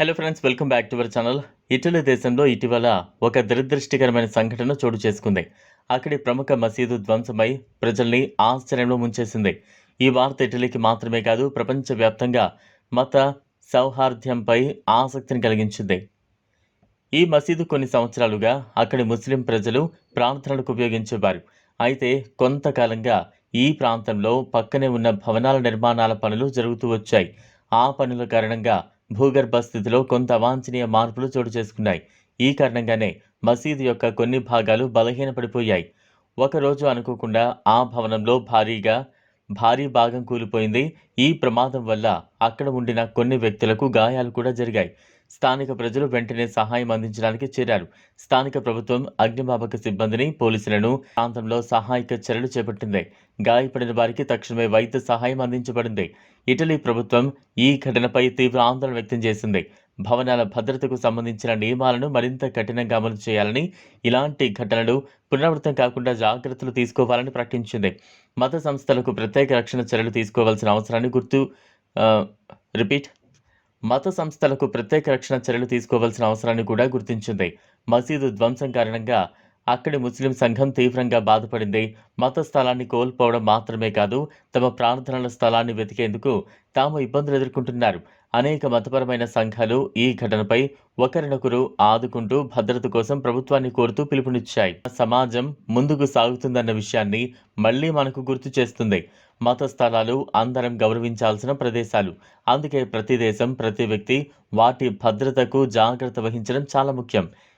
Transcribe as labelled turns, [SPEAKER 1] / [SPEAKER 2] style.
[SPEAKER 1] Hello friends welcome back to our channel Italy దేశంలో ఇటీవల ఒక దురదృష్టికరమైన సంఘటన చోటు చేసుకుంది. అక్కడి ప్రముఖ మసీదు ధ్వంసమై ప్రజల్ని ఆశ్చర్యంలో ముంచేసింది. ఈ వార్త ఇటలీకి మాత్రమే కాదు ప్రపంచవ్యాప్తంగా మత సౌహార్ద్యంపై ఆసక్తిని కలిగించింది. ఈ మసీదు కొన్ని సంవత్సరాలుగా అక్కడి ముస్లిం ప్రజలు ప్రార్థనలకు ఉపయోగించేవారు. అయితే కొంతకాలంగా ఈ ప్రాంతంలో పక్కనే ఉన్న భవనాల నిర్మాణాల పనులు జరుగుతూ వచ్చాయి. ఆ పనుల కారణంగా భూగర్భ స్థితిలో కొంత అవాంఛనీయ మార్పులు చోటు చేసుకున్నాయి. ఈ కారణంగానే మసీదు యొక్క కొన్ని భాగాలు బలహీనపడిపోయాయి. ఒకరోజు అనుకోకుండా ఆ భవనంలో భారీగా భారీ భాగం కూలిపోయింది. ఈ ప్రమాదం వల్ల అక్కడ ఉండిన కొన్ని వ్యక్తులకు గాయాలు కూడా జరిగాయి. స్థానిక ప్రజలు వెంటనే సహాయం అందించడానికి చేరారు. స్థానిక ప్రభుత్వం అగ్నిమాపక సిబ్బందిని పోలీసులను ప్రాంతంలో సహాయక చర్యలు చేపట్టింది. గాయపడిన వారికి తక్షణమే వైద్య సహాయం అందించబడింది. ఇటలీ ప్రభుత్వం ఈ ఘటనపై తీవ్ర ఆందోళన వ్యక్తం చేసింది. భవనాల భద్రతకు సంబంధించిన నియమాలను మరింత కఠినంగా అమలు చేయాలని ఇలాంటి ఘటనలు పునరావృతం కాకుండా జాగ్రత్తలు తీసుకోవాలని ప్రకటించింది. మత సంస్థలకు ప్రత్యేక రక్షణ చర్యలు తీసుకోవాల్సిన అవసరాన్ని గుర్తు రిపీట్. మత సంస్థలకు ప్రత్యేక రక్షణ చర్యలు తీసుకోవాల్సిన అవసరాన్ని కూడా గుర్తించింది. మసీదు ధ్వంసం కారణంగా అక్కడి ముస్లిం సంఘం తీవ్రంగా బాధపడింది. మత స్థలాన్ని కోల్పోవడం మాత్రమే కాదు తమ ప్రార్థనల స్థలాన్ని వెతికేందుకు తాము ఇబ్బందులు ఎదుర్కొంటున్నారు. అనేక మతపరమైన సంఘాలు ఈ ఘటనపై ఒకరినొకరు ఆదుకుంటూ భద్రత కోసం ప్రభుత్వాన్ని కోరుతూ పిలుపునిచ్చాయి. సమాజం ముందుకు సాగుతుందన్న విషయాన్ని మళ్ళీ మనకు గుర్తు చేస్తుంది. మత స్థలాలు అందరం గౌరవించాల్సిన ప్రదేశాలు. అందుకే ప్రతి దేశం ప్రతి వ్యక్తి వాటి భద్రతకు జాగ్రత్త వహించడం చాలా ముఖ్యం.